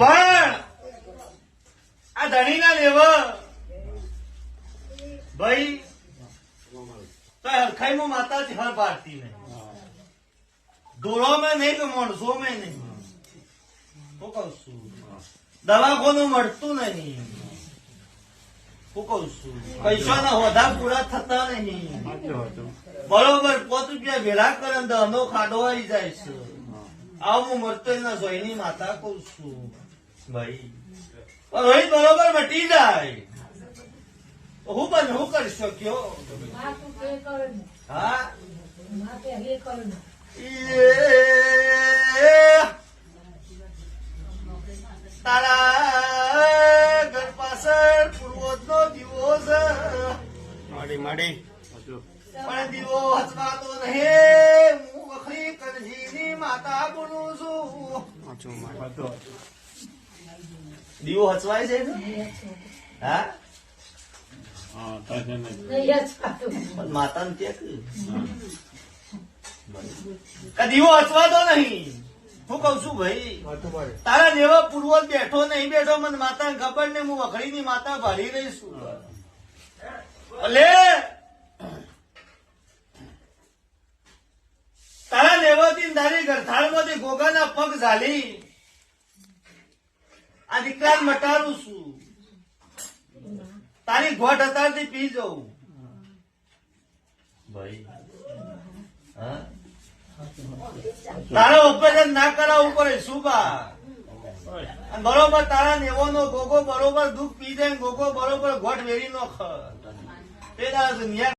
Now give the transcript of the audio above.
પણ આ ધણીના લેવા. ભાઈ તો હરખાઈમાં માતાજી હર પાડતી નહીં. ધોળો મેં નહીં કે માણસો મેં નહીં. શું કઉ છું દવાખાનું મળતું નહીં. હું કહું છું પૈસાના હોદા પૂરા થતા નહીં. બરોબર પોત રૂપિયા ભેળા કરે તો અનો ખાડો આવી જાય છે. આવું હું મળતો ના સોયની માતા કહું છું. ભાઈ. પણ રોહિત બરોબર મટી જાય. હું પણ હું કરી શક્યો? હા? તારા ઘર પાછળ પૂર્વજનો દીવો છે. માડી માડી. પણ દીવો હચવાતો માતા બોલું દીવો હચવાતો નહીં. હું કઉ છું, ભાઈ, તારા જેવા પૂર્વજ બેઠો નહીં, બેઠો મને માતાને ખબર ને હું વખડી ની માતા ભરી રહી છું અલે તારા લેવાથી ને તારી ગરથાળમાંથી ઝાલી આ દીકરાને મટારું છું. તારી ગોઠ અત્યારથી પી જવું ભાઈ તારા ઓપરેશન ના કરાવવું પડે શું બા? બરોબર તારા નેવો નો ગોગો બરોબર દુઃખ પી જાય ગોગો બરોબર ઘોટ વેરી નો ખ. તે દુનિયા